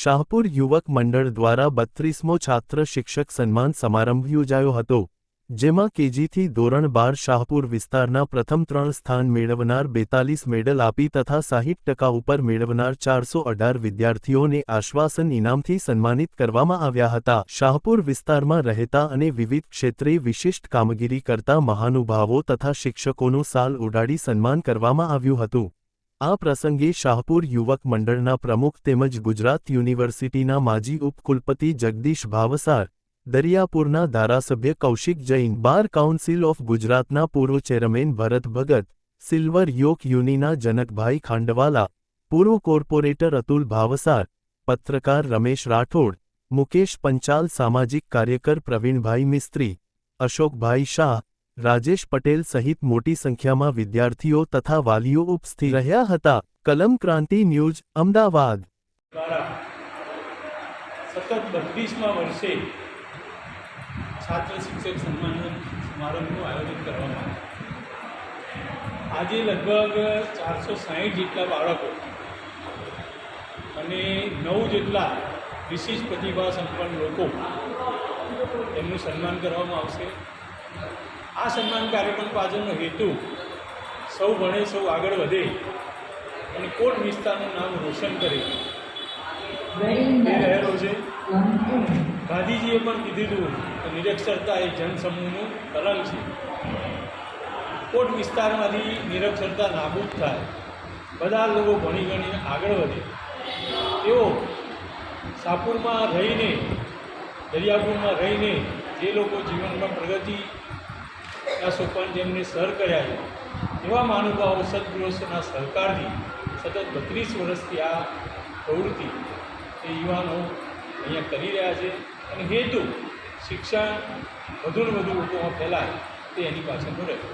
શાહપુર યુવક મંડળ દ્વારા બત્રીસમો છાત્ર શિક્ષક સન્માન સમારંભ યોજાયો હતો, જેમાં કેજીથી ધોરણ બાર શાહપુર વિસ્તારના પ્રથમ ત્રણ સ્થાન મેળવનાર બેતાલીસ મેડલ આપી તથા સાહીઠ ટકા ઉપર મેળવનાર ચારસો અઢાર વિદ્યાર્થીઓને આશ્વાસન ઇનામથી સન્માનિત કરવામાં આવ્યા હતા. શાહપુર વિસ્તારમાં રહેતા અને વિવિધ ક્ષેત્રે વિશિષ્ટ કામગીરી કરતા મહાનુભાવો તથા શિક્ષકોનું સાલ ઉડાડી સન્માન કરવામાં આવ્યું હતું. આ પ્રસંગે શાહપુર યુવક મંડળના પ્રમુખ તેમજ ગુજરાત યુનિવર્સિટીના માજી ઉપકુલપતિ જગદીશ ભાવસાર દરિયાપુરના ધારાસભ્ય Kaushik Jain bar council of ગુજરાતના પૂર્વ chairman Bharat Bhagat silver oak યુનિના જનકભાઈ ખાંડવાલા પૂર્વ કોર્પોરેટર અતુલ ભાવસાર પત્રકાર રમેશ રાઠોડ મુકેશ પંચાલ સામાજિક કાર્યકર પ્રવીણભાઈ મિસ્ત્રી અશોકભાઈ શાહ રાજેશ પટેલ સહિત મોટી સંખ્યામાં વિદ્યાર્થીઓ તથા વાલીઓ ઉપસ્થિત રહ્યા હતા. કલમ ક્રાંતિ ન્યૂઝ, અમદાવાદ. સતત બત્રીસમાં વર્ષે છાત્ર શિક્ષક સન્માન સમારંભનું આયોજન કરવામાં આજે લગભગ ચારસો સાહીઠ જેટલા બાળકો અને નવ જેટલા વિશિષ્ટ પ્રતિભા સંપન્ન લોકો એમનું સન્માન કરવામાં આવશે. આ સન્માન કાર્યક્રમ પાછળનો હેતુ સૌ ભણે, સૌ આગળ વધે અને કોટ વિસ્તારનું નામ રોશન કરે. એ રહેલો છે. ગાંધીજીએ પણ કીધેલું કે નિરક્ષરતા એ જનસમૂહનું કલંક છે. કોટ વિસ્તારમાંથી નિરક્ષરતા નાબૂદ થાય. બધા લોકો ભણી ગણીને આગળ વધે. તેઓ સાપુરમાં રહીને, દરિયાપુરમાં રહીને જે લોકો જીવનમાં પ્રગતિ ના સોપાન જેમને સર કર્યા છે, એવા મહાનુભાવો સદગુરુઓના સહકારથી સતત બત્રીસ વર્ષથી આ પ્રવૃત્તિ એ યુવાનો અહીંયા કરી રહ્યા છે અને હેતુ શિક્ષણ વધુ ને વધુ લોકોમાં ફેલાય તે એની પાછળનો રહેલો